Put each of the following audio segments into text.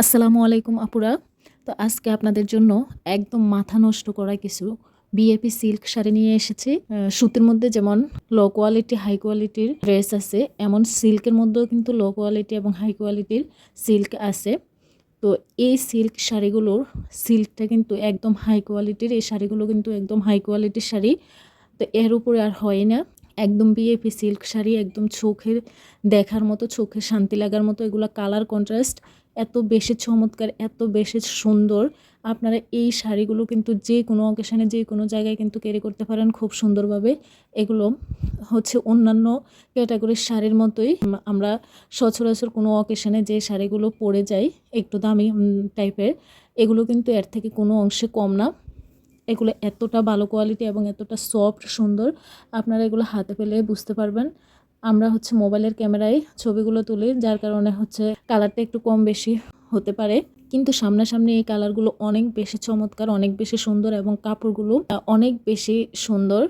আসসালামু আলাইকুম আপুরা। তো আজকে আপনাদের জন্য একদম মাথা নষ্ট করা কিছু বিএপি সিল্ক শাড়ি নিয়ে এসেছি। সুতির মধ্যে যেমন লো কোয়ালিটি হাই কোয়ালিটির ড্রেস আছে, এমন সিল্কের মধ্যেও কিন্তু লো কোয়ালিটি এবং হাই কোয়ালিটির সিল্ক আছে। তো এই সিল্ক শাড়িগুলোর সিল্কটা কিন্তু একদম হাই কোয়ালিটির এই শাড়িগুলো কিন্তু একদম হাই কোয়ালিটির শাড়ি। তো এর উপরে আর হয় না। একদম বিএপি সিল্ক শাড়ি, একদম চোখের দেখার মতো, চোখে শান্তি লাগার মতো, এগুলো কালার কন্ট্রাস্ট এত বেশি চমৎকার, এত বেশি সুন্দর। আপনারা এই শাড়িগুলো কিন্তু যে কোনো অকেশানে যে কোনো জায়গায় কিন্তু ক্যারি করতে পারেন খুব সুন্দরভাবে। এগুলো হচ্ছে অন্যান্য ক্যাটাগরির শাড়ির মতোই। আমরা সচরাচর কোনো অকেশানে যে শাড়িগুলো পরে যাই, একটু দামি টাইপের এগুলো কিন্তু এর থেকে কোনো অংশে কম না। এগুলো এতটা ভালো কোয়ালিটি এবং এতটা সফট সুন্দর, আপনারা এগুলো হাতে পেলে বুঝতে পারবেন। আমরা হচ্ছে মোবাইলের ক্যামেরায় ছবিগুলো তুলি, যার কারণে হচ্ছে কালারটা একটু কম বেশি হতে পারে। কিন্তু সামনাসামনি এই কালারগুলো অনেক বেশি চমৎকার, অনেক বেশি সুন্দর এবং কাপড়গুলো অনেক বেশি সুন্দর।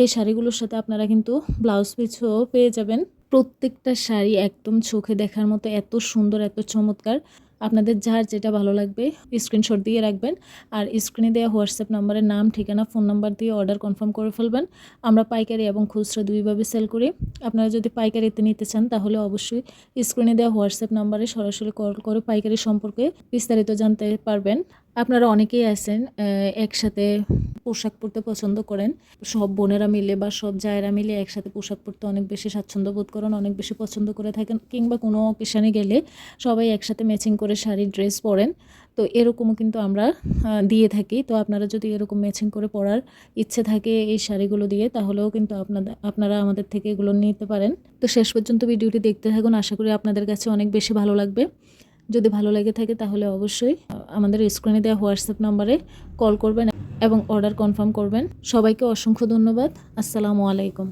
এই শাড়িগুলোর সাথে আপনারা কিন্তু ব্লাউজ পিছও পেয়ে যাবেন। প্রত্যেকটা শাড়ি একদম চোখে দেখার মতো এত সুন্দর, এত চমৎকার। আপনাদের যার যেটা ভালো লাগবে স্ক্রিনশট দিয়ে রাখবেন। আর স্ক্রিনে দেওয়া হোয়াটসঅ্যাপ নাম্বারের নাম, ঠিকানা ফোন নাম্বার দিয়ে অর্ডার কনফার্ম করে ফেলবেন। আমরা পাইকারি এবং খুচরা দুইভাবে সেল করি। আপনারা যদি পাইকারিতে নিতে চান, তাহলে অবশ্যই স্ক্রিনে দেওয়া হোয়াটসঅ্যাপ নাম্বারে সরাসরি কল করে পাইকারি সম্পর্কে বিস্তারিত জানতে পারবেন। আপনারা অনেকেই আছেন একসাথে পোশাক পরতে পছন্দ করেন। সব বোনেরা মিলে বা সব জায়েরা মিলে একসাথে পোশাক পরতে অনেক বেশি স্বাচ্ছন্দ্য বোধ করেন, অনেক বেশি পছন্দ করে থাকেন কিংবা কোনো অকেশনে গেলে সবাই একসাথে ম্যাচিং করে শাড়ি ড্রেস পরেন। তো এরকমও কিন্তু আমরা দিয়ে থাকি। তো আপনারা যদি এরকম ম্যাচিং করে পরার ইচ্ছে থাকে এই শাড়িগুলো দিয়ে, তাহলেও কিন্তু আপনাদের আপনারা আমাদের থেকে এগুলো নিতে পারেন। তো শেষ পর্যন্ত ভিডিওটি দেখতে থাকুন। আশা করি আপনাদের কাছে অনেক বেশি ভালো লাগবে। যদি ভালো লেগে থাকে তাহলে অবশ্যই আমাদের স্ক্রিনে দেওয়া হোয়াটসঅ্যাপ নাম্বারে কল করবেন এবং অর্ডার কনফার্ম করবেন। সবাইকে অসংখ্য ধন্যবাদ। আসসালামু আলাইকুম।